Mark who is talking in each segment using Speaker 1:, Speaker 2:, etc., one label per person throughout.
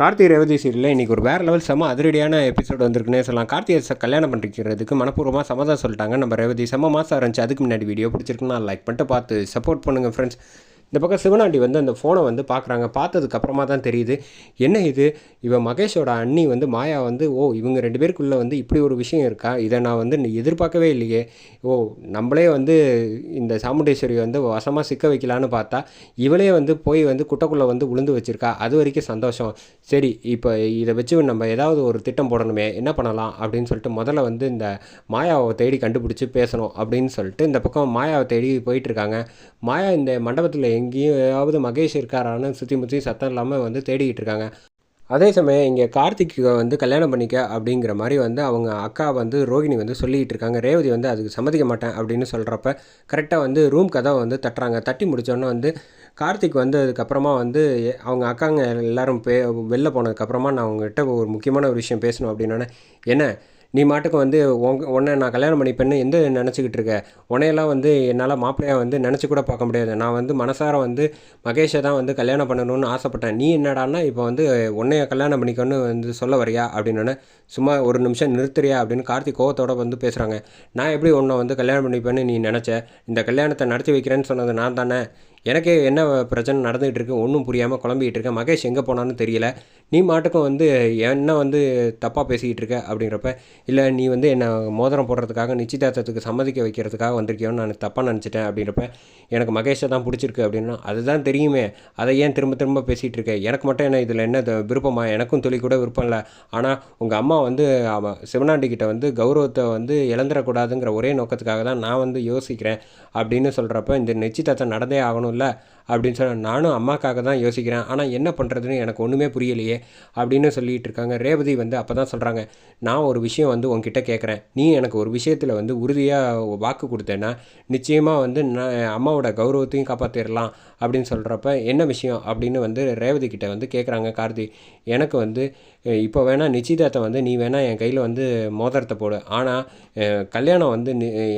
Speaker 1: கார்த்தி ரேவதி சீரியலில் இன்றைக்கி ஒரு வேறு லெவல் செம அதிரடியான எபிசோட் வந்திருக்குன்னே சொல்லலாம். கார்த்தியை ச- கல்யாணம் பண்ணிக்கிறதுக்கு மனப்பூர்வமாக சம்மதம் சொல்லிட்டாங்க. நம்ம ரேவதி செம மாதம் இருந்துச்சு. அதுக்கு முன்னாடி வீடியோ பிடிச்சிருக்குன்னா லைக் பண்ணிட்டு பார்த்து சப்போர்ட் பண்ணுங்கள் ஃப்ரெண்ட்ஸ் இந்த பக்கம் சிவனாண்டி வந்து அந்த ஃபோனை வந்து பார்க்குறாங்க. பார்த்ததுக்கப்புறமா தான் தெரியுது என்ன இது? இவன் மகேஷோட அண்ணி வந்து மாயா வந்து ஓ இவங்க ரெண்டு பேருக்குள்ளே வந்து இப்படி ஒரு விஷயம் இருக்கா? இதை நான் வந்து எதிர்பார்க்கவே இல்லையே. ஓ நம்மளே வந்து இந்த சாமுண்டேஸ்வரியை வந்து வசமாக சிக்க வைக்கலான்னு பார்த்தா இவளே வந்து போய் வந்து குட்டைக்குள்ளே வந்து உளுந்து வச்சுருக்கா? அது வரைக்கும் சந்தோஷம். சரி இப்போ இதை வச்சு நம்ம ஏதாவது ஒரு திட்டம் போடணுமே என்ன பண்ணலாம்? அப்படின்னு சொல்லிட்டு முதல்ல வந்து இந்த மாயாவை தேடி கண்டுபிடிச்சி பேசணும் அப்படின்னு சொல்லிட்டு இந்த பக்கம் மாயாவை தேடி போயிட்டுருக்காங்க மாயா இந்த மண்டபத்தில் எங்கேயாவது மகேஷ் இருக்காரான்னு சுற்றி முற்றி சத்தம் இல்லாமல் வந்து தேடிக்கிட்டு இருக்காங்க. அதே சமயம் இங்கே கார்த்திக்கு வந்து கல்யாணம் பண்ணிக்க அப்படிங்கிற மாதிரி வந்து அவங்க அக்கா வந்து ரோகிணி வந்து சொல்லிக்கிட்டு இருக்காங்க. ரேவதி வந்து அதுக்கு சம்மதிக்க மாட்டேன் அப்படின்னு சொல்கிறப்ப கரெக்டாக வந்து ரூம் கதவை வந்து தட்டுறாங்க. தட்டி முடிச்சோன்னே வந்து கார்த்திக் வந்து அதுக்கப்புறமா வந்து அவங்க அக்காங்க எல்லாரும் பே வெளில போனதுக்கப்புறமா நான் அவங்ககிட்ட ஒரு முக்கியமான ஒரு விஷயம் பேசணும் அப்படின்னோடனே என்ன? நீ மாட்டுக்கு வந்து உங்க உன்னை நான் கல்யாணம் பண்ணிப்பேன்னு எந்த நினச்சிக்கிட்டு இருக்க? உன்னையெல்லாம் வந்து என்னால் மாப்பிள்ளையாக வந்து நினச்சி கூட பார்க்க முடியாது. நான் வந்து மனசார வந்து மகேஷை தான் வந்து கல்யாணம் பண்ணணும்னு ஆசைப்பட்டேன். நீ என்னடான்னா இப்போ வந்து உன்னைய கல்யாணம் பண்ணிக்கணும்னு வந்து சொல்ல வரியா அப்படின்னு சும்மா ஒரு நிமிஷம் நிறுத்துறியா அப்படின்னு கார்த்திக் கோவத்தோட வந்து பேசுகிறாங்க நான் எப்படி உன்னை வந்து கல்யாணம் பண்ணிப்பேன்னு நீ நினச்ச? இந்த கல்யாணத்தை நடத்தி வைக்கிறேன்னு சொன்னது நான் தானே? எனக்கே என்ன பிரச்சனை நடந்துகிட்டு இருக்கு ஒன்றும் புரியாமல் குழம்பிக்கிட்டு இருக்கேன். மகேஷ் எங்கே போனான்னு தெரியல. நீ மாட்டுக்கும் வந்து என்ன வந்து தப்பாக பேசிக்கிட்டு இருக்க அப்படிங்கிறப்ப இல்லை நீ வந்து என்னை மோதிரம் போடுறதுக்காக நிச்சயதார்த்தத்துக்கு சம்மதிக்க வைக்கிறதுக்காக வந்திருக்கியோன்னு நான் தப்பாக நினச்சிட்டேன் அப்படிங்கிறப்ப எனக்கு மகேஷை தான் பிடிச்சிருக்கு அப்படின்னா அதுதான் தெரியுமே. அதை ஏன் திரும்ப திரும்ப பேசிகிட்டு இருக்கேன் எனக்கு மட்டும் என்ன இதில் என்ன விருப்பமா? எனக்கும் தொழில் கூட விருப்பம் இல்லை. ஆனால் உங்கள் அம்மா வந்து அவன் சிவனாண்டி கிட்ட வந்து கௌரவத்தை வந்து இழந்துடக்கூடாதுங்கிற ஒரே நோக்கத்துக்காக தான் நான் வந்து யோசிக்கிறேன் அப்படின்னு சொல்கிறப்ப இந்த நிச்சயதார்த்தம் நடந்தே ஆகணும்ல அப்படின்னு சொல்ல நானும் அம்மாக்காக தான் யோசிக்கிறேன். ஆனால் என்ன பண்ணுறதுன்னு எனக்கு ஒன்றுமே புரியலையே அப்படின்னு சொல்லிகிட்டு இருக்காங்க. ரேவதி வந்து அப்போ தான் சொல்கிறாங்க நான் ஒரு விஷயம் வந்து உங்ககிட்ட கேட்குறேன் நீ எனக்கு ஒரு விஷயத்தில் வந்து உறுதியாக வாக்கு கொடுத்தேன்னா நிச்சயமாக வந்து நான் அம்மாவோட கௌரவத்தையும் காப்பாற்றிடலாம் அப்படின்னு சொல்கிறப்ப என்ன விஷயம்? அப்படின்னு வந்து ரேவதி கிட்ட வந்து கேட்குறாங்க கார்த்தி. எனக்கு வந்து இப்போ வேணால் நிச்சயதார்த்தம் வந்து நீ வேணால் என் கையில் வந்து மோதிரத்தை போடு. ஆனால் கல்யாணம் வந்து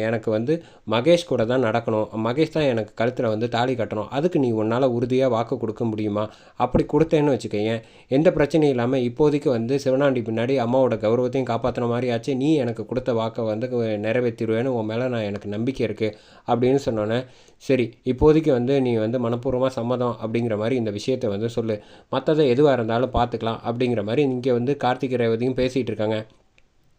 Speaker 1: எனக்கு வந்து மகேஷ் கூட தான் நடக்கணும். மகேஷ் தான் எனக்கு கழுத்தில் வந்து தாலி கட்டணும். அதுக்கு நீ உன்னால் உறுதியாக வாக்கு கொடுக்க முடியுமா? அப்படி கொடுத்தேன்னு வச்சுக்கோங்க எந்த பிரச்சனையும் இல்லாமல் இப்போதைக்கு வந்து சிவனாண்டி பின்னாடி அம்மாவோட கௌரவத்தையும் காப்பாற்றின மாதிரி ஆச்சு. நீ எனக்கு கொடுத்த வாக்கை வந்து நிறைவேற்றிடுவேன்னு உன் மேலே நான் எனக்கு நம்பிக்கை இருக்குது அப்படின்னு சொன்னோன்னே சரி இப்போதைக்கு வந்து நீ வந்து மனப்பூர்வமாக சம்மதம் அப்படிங்கிற மாதிரி இந்த விஷயத்தை வந்து சொல்லு. மற்றதை எதுவாக இருந்தாலும் பார்த்துக்கலாம் அப்படிங்கிற மாதிரி இங்கே வந்து கார்த்திகை ரேவதியும் பேசிகிட்டு இருக்காங்க.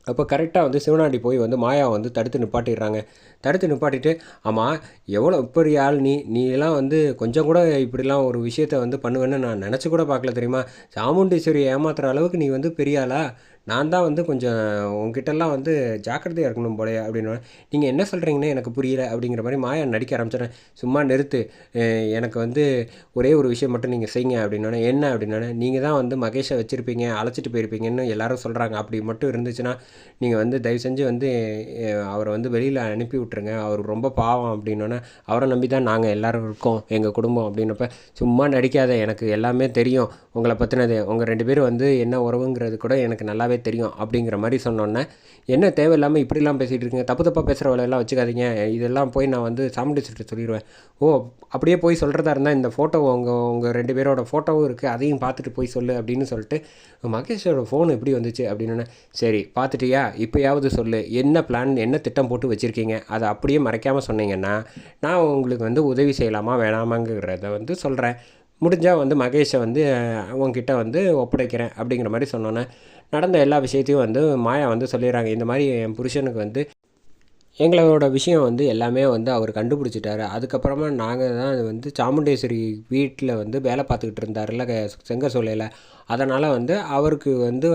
Speaker 1: அப்போ கரெக்டாக வந்து சிவனாண்டி போய் வந்து மாயா வந்து தடுத்து நிப்பாட்டிடுறாங்க. தடுத்து நிப்பாட்டிட்டு ஆமாம் எவ்வளோ பெரிய ஆள் நீ நீ எல்லாம் வந்து கொஞ்சம் கூட இப்படிலாம் ஒரு விஷயத்த வந்து பண்ணுவேன்னு நான் நினச்சி கூட பார்க்கல தெரியுமா? சாமுண்டீஸ்வரி ஏமாத்துற அளவுக்கு நீ வந்து பெரிய ஆளா? நான் தான் வந்து கொஞ்சம் உங்ககிட்டலாம் வந்து ஜாக்கிரதையாக இருக்கணும் போலே அப்படின்னு நீங்கள் என்ன சொல்கிறீங்கன்னு எனக்கு புரியல அப்படிங்கிற மாதிரி மாயா நடிக்க ஆரம்பிச்சிடறேன் சும்மா நிறுத்து. எனக்கு வந்து ஒரே ஒரு விஷயம் மட்டும் நீங்கள் செய்யுங்க அப்படின்னோடனே என்ன அப்படின்னோடனே நீங்கள் தான் வந்து மகேஷை வச்சுருப்பீங்க அழைச்சிட்டு போயிருப்பீங்கன்னு எல்லாரும் சொல்கிறாங்க அப்படி மட்டும் இருந்துச்சுன்னா நீங்கள் வந்து தயவு செஞ்சு வந்து அவரை வந்து வெளியில் அனுப்பி விட்ருங்க அவர் ரொம்ப பாவம் அப்படின்னோடனே அவரை நம்பி தான் நாங்கள் எல்லோரும் இருக்கோம் எங்கள் குடும்பம் அப்படின்னப்ப சும்மா நடிக்காத எனக்கு எல்லாமே தெரியும். உங்களை பற்றினது உங்கள் ரெண்டு பேரும் வந்து என்ன உறவுங்கிறது கூட எனக்கு நல்லாவே தெரியும் அப்படிங்கிற மாதிரி சொன்னோன்னே என்ன தேவையில்லாமல் இப்படிலாம் பேசிகிட்டு இருக்கீங்க? தப்பு தப்பாக பேசுகிற வேலையெல்லாம் வச்சுக்காதீங்க. இதெல்லாம் போய் நான் வந்து சாமுண்டீஸ்வரர் சொல்லிடுவேன் ஓ அப்படியே போய் சொல்கிறதா இருந்தால் இந்த ஃபோட்டோ உங்கள் உங்கள் ரெண்டு பேரோட ஃபோட்டோவும் இருக்குது அதையும் பார்த்துட்டு போய் சொல்லு அப்படின்னு சொல்லிட்டு மகேஷோட ஃபோன் எப்படி வந்துச்சு அப்படின்னு சரி பார்த்துட்டியா? இப்போயாவது சொல்லு. என்ன பிளான் என்ன திட்டம் போட்டு வச்சுருக்கீங்க? அதை அப்படியே மறைக்காமல் சொன்னீங்கன்னா நான் உங்களுக்கு வந்து உதவி செய்யலாமா வேணாமாங்கிறத வந்து சொல்கிறேன் முடிஞ்சால் வந்து மகேஷை வந்து உங்ககிட்ட வந்து ஒப்படைக்கிறேன் அப்படிங்கிற மாதிரி சொன்னோன்னே நடந்த எல்லா விஷயத்தையும் வந்து மாயா வந்து சொல்லிடுறாங்க. இந்த மாதிரி என் புருஷனுக்கு வந்து எங்களோட விஷயம் வந்து எல்லாமே வந்து அவர் கண்டுபிடிச்சிட்டாரு. அதுக்கப்புறமா நாங்கள் தான் வந்து சாமுண்டேஸ்வரி வீட்டில் வந்து வேலை பார்த்துக்கிட்டு இருந்தார்ல செங்க சோலையில். அதனால் வந்து அவருக்கு வந்து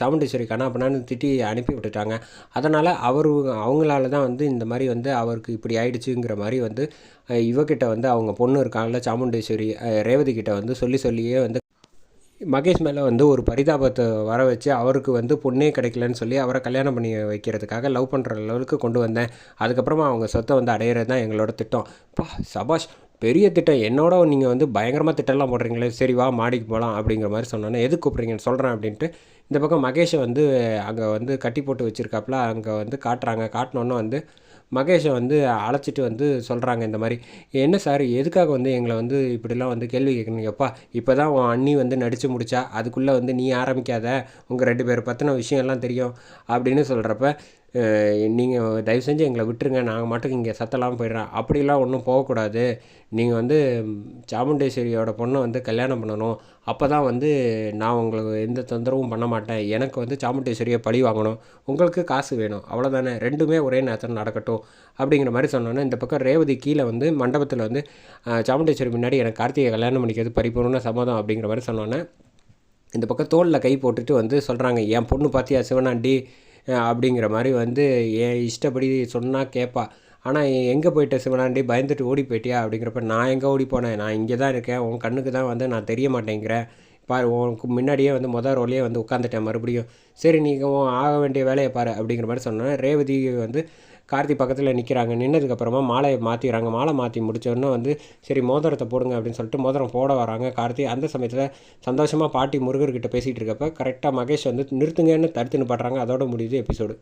Speaker 1: சாமுண்டேஸ்வரி கண்ணாப்பண்ணான்னு திட்டி அனுப்பி விட்டுட்டாங்க. அதனால் அவர் அவங்களால தான் வந்து இந்த மாதிரி வந்து அவருக்கு இப்படி ஆயிடுச்சுங்கிற மாதிரி வந்து அஹ், இவகிட்ட வந்து அவங்க பொண்ணு இருக்காங்கல்ல சாமுண்டேஸ்வரி ரேவதி கிட்ட வந்து சொல்லி சொல்லியே வந்து மகேஷ் மேலே வந்து ஒரு பரிதாபத்தை வர வச்சு அவருக்கு வந்து பொண்ணே கிடைக்கலன்னு சொல்லி அவரை கல்யாணம் பண்ணி வைக்கிறதுக்காக லவ் பண்ணுற அளவுக்கு கொண்டு வந்தேன். அதுக்கப்புறமா அவங்க சொத்தை வந்து அடையிறது தான் எங்களோட திட்டம். பா சபாஷ் பெரிய திட்டம். என்னோட நீங்கள் வந்து பயங்கரமாக திட்டம்லாம் போடுறீங்களே சரி வா மாடிக்கு போகலாம் அப்படிங்கிற மாதிரி சொன்னோன்னே எது கூப்பிட்றீங்கன்னு சொல்கிறேன் அப்படின்ட்டு இந்த பக்கம் மகேஷை வந்து அங்கே வந்து கட்டி போட்டு வச்சுருக்காப்புல அங்கே வந்து காட்டுறாங்க. காட்டினோன்னே வந்து மகேஷை வந்து அழைச்சிட்டு வந்து சொல்கிறாங்க இந்த மாதிரி. என்ன சார் எதுக்காக வந்து எங்களை வந்து இப்படிலாம் வந்து கேள்வி கேட்கணுங்கப்பா இப்போ தான் உன் அண்ணி வந்து நடித்து முடிச்சா அதுக்குள்ளே வந்து நீ ஆரம்பிக்காத. உங்கள் ரெண்டு பேர் பற்றின விஷயம்லாம் தெரியும். அப்படின்னு சொல்கிறப்ப நீங்கள் தயவு செஞ்சு எங்களை விட்டுருங்க நாங்கள் மட்டும் இங்கே சத்தலாம் போயிடுறோம். அப்படிலாம் ஒன்றும் போகக்கூடாது. நீங்கள் வந்து சாமுண்டேஸ்வரியோட பொண்ணை வந்து கல்யாணம் பண்ணணும். அப்போ தான் வந்து நான் உங்களுக்கு எந்த தொந்தரவும் பண்ண மாட்டேன். எனக்கு வந்து சாமுண்டேஸ்வரியை பழி வாங்கணும். உங்களுக்கு காசு வேணும். அவ்வளோதானே ரெண்டுமே ஒரே நேரத்தில் நடக்கட்டும். அப்படிங்கிற மாதிரி சொன்னோன்னே இந்த பக்கம் ரேவதி கீழே வந்து மண்டபத்தில் வந்து சாமுண்டேஸ்வரி முன்னாடி எனக்கு கார்த்திகை கல்யாணம் பண்ணிக்கிறது பரிபூர்ண சம்மதம் அப்படிங்கிற மாதிரி சொன்னோன்னே இந்த பக்கம் தோளில் கை போட்டுட்டு வந்து சொல்கிறாங்க என் பொண்ணு பார்த்தியா சிவனாண்டி? அப்படிங்கிற மாதிரி வந்து என் இஷ்டப்படி சொன்னால் கேட்பா ஆனால் எங்கே போயிட்ட சிவனாண்டி? பயந்துட்டு ஓடி போயிட்டியா? அப்படிங்கிறப்ப நான் எங்கே ஓடி போனேன்? நான் இங்கே தான் இருக்கேன். உன் கண்ணுக்கு தான் வந்து நான் தெரிய மாட்டேங்கிறேன் பாரு உனக்கு முன்னாடியே வந்து மொதல் ரோலையே வந்து உட்காந்துட்டேன் மறுபடியும். சரி நீங்கள் ஆக வேண்டிய வேலையை பாரு அப்படிங்கிற மாதிரி சொன்னேன். ரேவதி வந்து கார்த்தி பக்கத்தில் நிற்கிறாங்க நின்னதுக்கப்புறமா மாலையை மாற்றிடுறாங்க மாலை மாற்றி முடிச்சோடனே வந்து சரி மோதிரத்தை போடுங்க அப்படின்னு சொல்லிட்டு மோதிரம் போட வராங்க. கார்த்தி அந்த சமயத்தில் சந்தோஷமாக பாட்டி முருகர்கிட்ட பேசிகிட்டு இருக்கப்ப கரெக்டாக மகேஷ் வந்து நிறுத்துங்கன்னு தடுத்து நிப்பாட்டுறாங்க. அதோட முடியுது எபிசோடு.